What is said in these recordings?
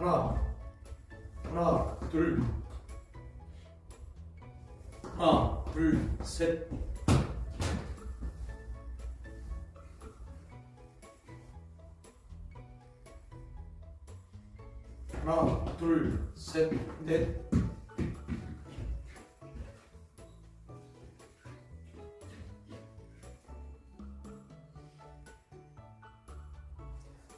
하나, 하나, 둘, 하나, 둘, 셋. 하나, 둘, 셋, 넷.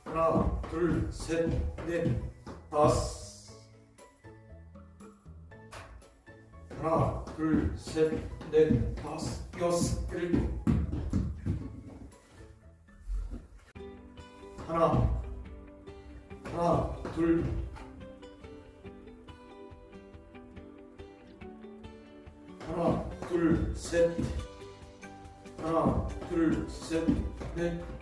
하나, 둘, 셋, 넷, 다섯. 하나, 둘, 셋, 넷, 다섯, 여섯, 일곱. 하나, 하나, 둘. 하나, 둘, 셋. 하나, 둘, 셋, 넷.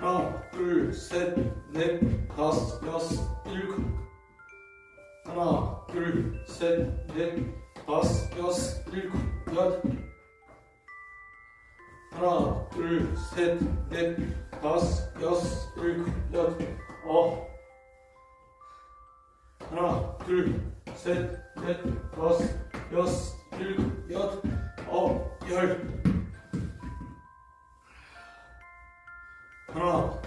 하나, 둘, 셋, 넷, 다섯, 여섯, 일곱. 하나, 둘, 셋, 넷, 다섯, 여섯, 일곱, 여덟. 하나, 둘, 셋, 넷, 다섯, 여섯, 일곱, 여덟. 어. 하나, 둘, 셋, 넷, 다섯, 여섯, 일곱, 여덟, 아홉, 열.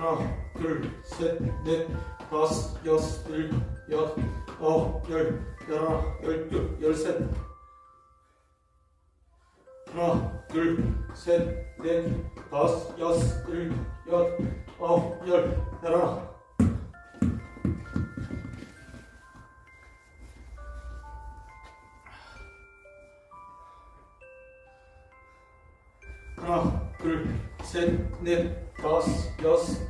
하나, 둘, 셋, 넷, 다섯, 여섯, 일곱, 여덟, 아홉, 열, 열하나, 열둘, 열셋. 하나, 둘, 셋, 넷, 다섯, 여섯, 일곱, 여덟, 아홉, 열, 열하나. 하나, 둘, 셋, 넷, 다섯, 여섯,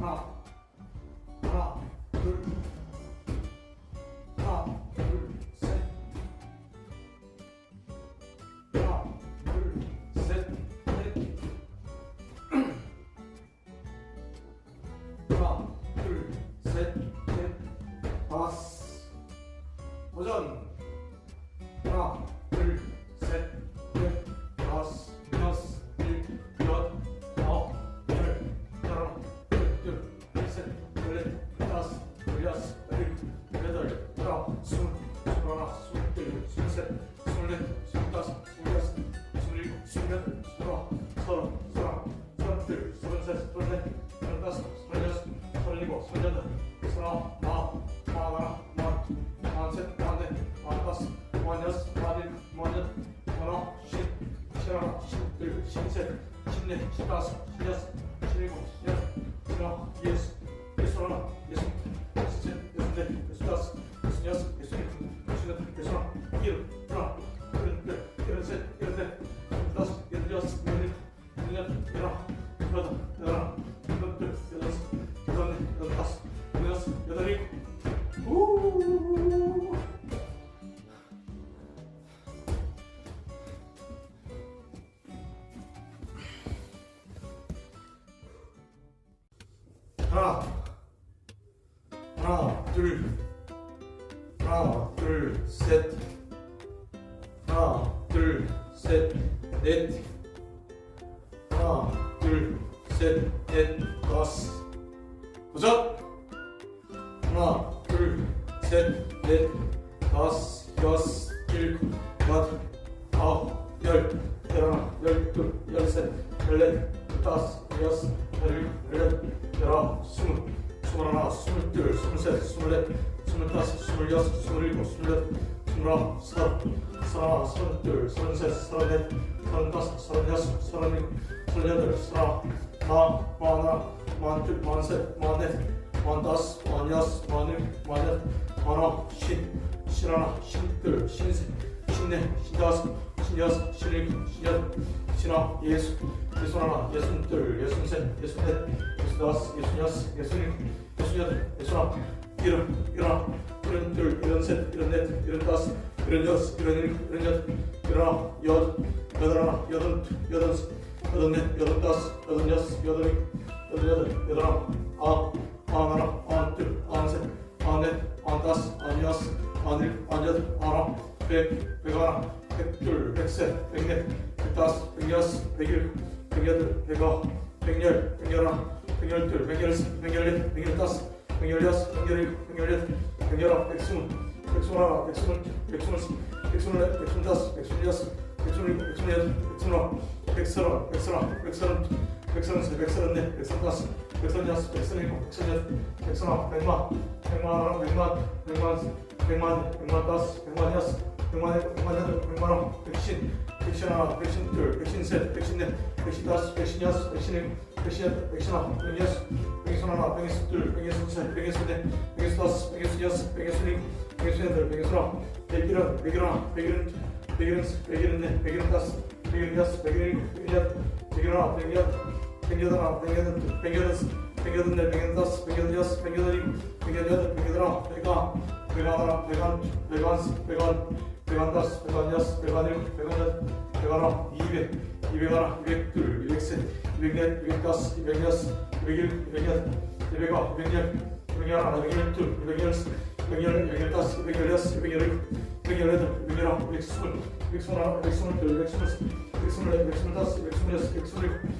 하 스물셋, 스물넷, 스물다섯, 스물여섯, 스물일곱, 스물여덟, 스물아홉, 서른, 서른하나, 서른둘, 서른셋, 서른넷, 서른다섯, 서른여섯, 서른일곱, 서른여덟, 서른아홉, 마흔, 마흔하나, 마흔, 마흔셋, 마흔넷, 마흔다섯, 마흔여섯, 마흔일, 마흔여덟, 마흔아홉, 쉰, 쉰하나, 쉰둘, 쉰셋, 쉰넷, 쉰다섯, 쉰여섯, 쉰일곱, 쉰여덟, 쉰아홉, 예수, 예수하나, 하나, 하나, 둘, 하나, 둘, 셋, 하나, 둘, 셋, 넷, 하나, 둘, 셋, 넷, 다섯, 도전! 하나, 둘, 셋, 넷, 다섯, 여섯, 일곱, 여덟, 아홉, 열, 열하나, 열둘, 열셋, 열넷, 열다섯, 열여섯, 열일곱, 열여덟, 열아홉, 스물, 스물하나, 스물둘, 스물셋, 스물넷, 스물다섯, 스물여섯, 스물일곱, 스물여덟, 스물아홉, 서른, 서른하나, 서른둘, 서른셋, 서른넷, 서른다섯, 서른여섯, 서른일곱, 서른여덟, 서른아홉, 마흔, 마흔하나, 마흔둘, 마흔셋, 마흔넷, 마흔다섯, 마흔여섯, 마흔일곱, 마흔여덟, 마흔아홉, 쉰, 쉰하나, 쉰둘, 쉰셋, 쉰넷, 쉰다섯, 쉰여섯, 쉰일곱, 쉰여덟, 쉰아홉, 예순, 예순하나, 예순둘, 예순셋, 예순넷, 예순다섯, 예순여섯, 예순일곱, 예순여덟, 예순아홉, 일흔, 일하나, 일흔둘, 일흔셋, 일흔넷, 일흔다섯, 일흔여섯, 일흔일곱, 일흔여덟, 일흔아홉, 여덟, 여덟하나, 여덟둘, 여덟셋, 여덟넷, 여덟다섯, 여덟여섯, 여덟일곱, 여덟여덟, 여덟아홉, 아홉, 아흔하나, 아흔둘, 아흔셋, 아흔넷, 아흔다섯, 아흔여섯, 아흔일곱, 아흔여덟, 아흔아홉, 백, 백하나, 백둘, 백셋, 백넷, 백다섯, 백여섯, 백일곱, 백여덟, 백아홉, 백열, 백열하나, 백열둘, 백열셋, 백열넷, 백열다섯, 백열여섯, 백열일곱, 백열여덟, 백열아홉, 백스물, 백스물하나, 백스물, 백스물셋, 백스물넷, 백스물다섯, 백스물여섯, 백스물일곱, 백스물여덟, 백스물아홉, 백서른, 백서른, 백서른, 백서른셋, 백서른넷, 백서른다섯, 백서른여섯, 백서른일곱, 백서른여덟, 백서른아홉, 백만, 백만 하나, 백만, 백만, 백만, 백만다섯, 백만여섯, 백만일곱, 백만여덟, 백만아홉, 백신, 백신하나, 백신둘, 백신셋, 백신넷, 백신다섯, 백신여섯, 백신일곱, 백신여덟, 백신아홉, 백여섯, 백여섯하나, 백여섯둘, 백여섯셋, 백여섯넷, 백여섯다섯, 백여섯여섯, 백여섯일곱, 백여섯여덟, 백여섯아홉, 백일흔, 백일하나, 백일흔, 백일흔, 백일흔넷, 백일흔다섯, 백일여섯, 백일일곱, 백일하나, 백일여덟, 백여덟하나, 백여덟, 백여덟, 백여덟넷, 백여덟다섯, 백여덟여섯, 백여덟일곱, 백여덟여덟, 백여덟아홉, 백아, 백아하나, 백안, 백안, 백안, 백안 다섯, 백안 여섯, 백안 일곱, 백안 여덟, 백아홉, 이백, 이백 하나, 이백 둘, 이백 셋, 이백 넷, 이백 다섯, 이백 여섯, 이백일곱, 이백 여덟, 이백 아, 이백 열, 이백열하나, 이백 열 둘, 이백 열 셋, 이백 열, 이백열다섯, 이백 열 여섯, 이백 열 일곱, 이백 열 여덟, 이백 열아홉, 이백 스물, 이백 스물 하나, 이백 스물 둘, 이백 스물 셋, 124, 125, 126, 127,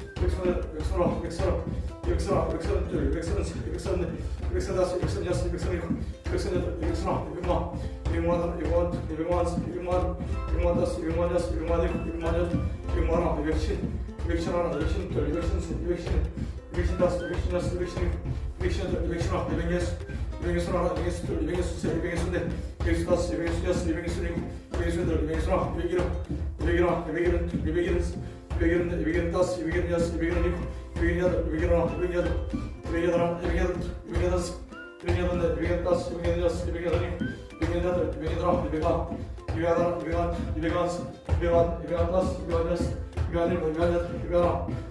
128, 129, 130, 131, 132, 133, 134, 136, 137, 138, 139, 100, 100, 100, 100, 100, 100, 100, 100, 110, 210 하나, 210둘, 210셋, 210, 215, 216, 216, 218, 219, 220, Vengesun ara, Vengesun türlü, Vengesun seri, Vengesun de, Vengesun as, Vengesun yas, Vengesun rengi, Vengesun dörlü, Vengesun ah, Eve girin, Eve girin ah, Eve girin, Eve girin, Eve girin, Eve girin tas, Eve girin yas, Eve girin rengi, Eve girin yad, Eve girin ah, Eve girin yad, Eve girin ah, Eve girin, Eve girin as, Eve girin yad, Eve girin tas, Eve girin yas, Eve girin rengi, Eve girin yad, Eve girin ah, Eve girin ah, Eve girin ah, Eve girin, Eve girin as, Eve girin, Eve girin tas, Eve girin yas, Eve girin rengi, Eve girin yad, Eve girin ah, Eve girin ah, Eve girin, Eve girin, Eve girin as, Eve girin yas, Eve girin rengi, Eve girin yad, Eve girin ah, Eve girin ah, Eve girin, Eve girin as, Eve girin yas, Eve girin rengi, Eve girin yad, Eve girin ah, Eve girin, Eve girin, Eve girin as, Eve girin yas, Eve girin rengi, Eve girin yad,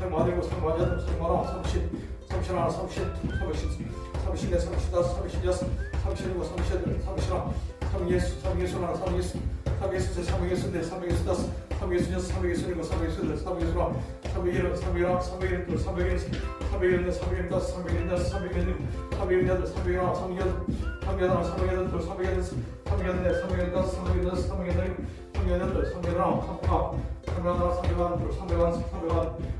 설마되고 설마자 설마라 삼십 삼십하나 삼십 삼십 삼십네 삼십다섯 삼십여섯 삼십일곱 삼십여덟 삼십하나 삼예수 삼예수나 삼예수 삼예수세 삼예수네 삼예수다섯 삼예수여섯 삼예수일곱 삼예수여덟 삼예수나 삼예일은 삼예라 삼예일둘 삼예일 삼예일네 삼예일다섯 삼예일다섯 삼예일육 삼예일여덟 삼예일하나 삼예여덟 삼예하나 삼예여덟 삼예여덟 삼예네 삼예일다섯 삼예일다섯 삼예일육 삼예여덟 삼예일하나 삼예하나 삼예하나 삼예하나 삼예하나 삼예하나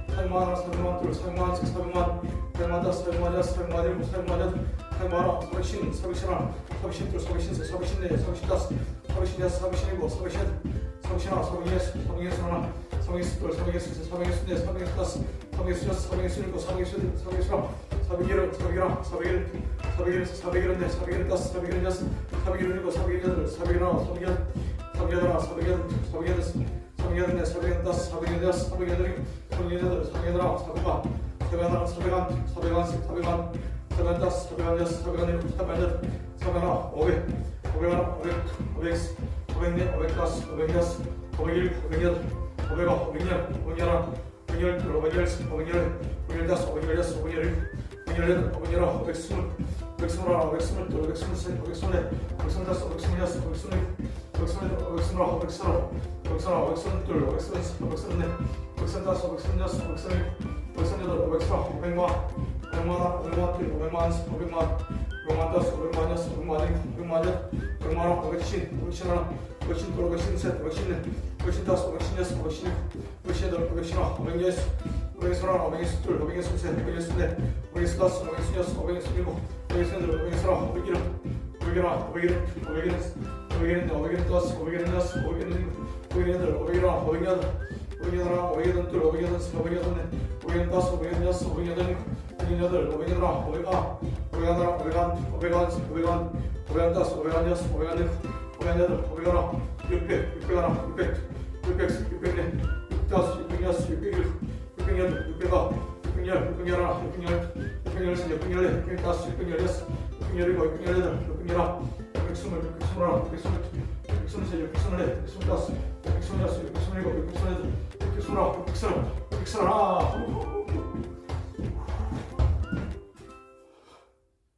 사용하라 사용한 둘 사용한 셋 사용한 사용하다 사용하자 사용한 일곱 사용하자 사용하라 사백신 사백신하 사백신 둘 사백신 셋 사백신 넷 사백신 다섯 사백신 여섯 사백신 일곱 사백신 사백신하 사백예수 사백예수 하나 사백예수 둘 사백예수 셋 사백예수 넷 사백예수 다섯 사백예수 여섯 사백예수 일곱 사백예수 사백예수하 사백일은 사백일하 사백일 사백일에서 사백일은 넷 사백일은 다섯 사백일은 여섯 사백일은 일곱 사백일 여덟 사백일 하나 사백일 사백일 하나 사백일 사백일 사백일 넷 사백일 다섯 사백일 여섯 사백일 일곱 청년애들, 상인들랑 사백관, 사백관, 사백관, 사백관씩, 사백관, 사백관자, 사백관자, 사백관일, 사백관자, 사백관, 오백, 오백관, 오백, 오백, 오백네, 오백다스, 오백여스, 오백일, 오백여덟, 오백아, 오백년, 오백열한, 오백열, 오백열, 오백열, 오백다스, 오백열여스, 오백열일, 오백열여덟, 오백열아, 오백스물, 오백스물하나, 오백스물둘, 오백스물셋, 오백스물넷, 오백스물다섯, 오백스물여섯, 오백스물일 엑스는 엑스로 엑스로 엑스로 엑스는 둘 엑스는 엑스는 넷 엑스는 다섯 엑스는 여섯 엑스는 일곱 엑스는 여덟 엑스로 오백만 오백만 오백만 둘 오백만 한 오백만 오백만 다섯 오백만 여섯 오백만 일곱 오백만 여덟 오백만 하나 오백신 오백신 하나 오백신 둘 오백신 셋 오백신 넷 오백신 다섯 오백신 여섯 오백신 일곱 오백신 여덟 오백신 하나 오백여섯 오백여섯 하나 오백여섯 둘 오백여섯 셋 오백여섯 넷 오백여섯 다섯 오백여섯 여섯 오백여섯 일곱 오백여섯 여덟 오백여섯 하나 오백일곱 오백일곱 오백일곱 오백일곱 오백일인데 오백일 또스 오백일 너스 오백일 오백일들 오백일 와 오백일 오백일 와 오백일 둘 오백일 너스 오백일 네 오백일 또스 오백일 너스 오백일 여덟 오백일 여덟 오백일 와 오백일 아 오백일 나 오백일 오백일 오백일 오백일 또스 오백일 너스 오백일 네 오백일 여덟 오백일 와 육백 육백 하나 육백 육백 육백 네 육다스 육백 여스 육백 일 육백 여덟 육백 아 육백 열 육백 열 하나 육백 열 육백 열세 육백 열네 육백 다스 육백 열여섯 육백 열일곱 육백 열여덟 육백 열아홉 600 스물, 600 스물 하나, 600 스물 둘, 600 스물 셋, 600 스물 넷, 600 스물 다섯, 600 스물 여섯, 600 스물 일곱, 600 스물 여덟, 600 스물 아홉, 600 스물, 600 스물 하나,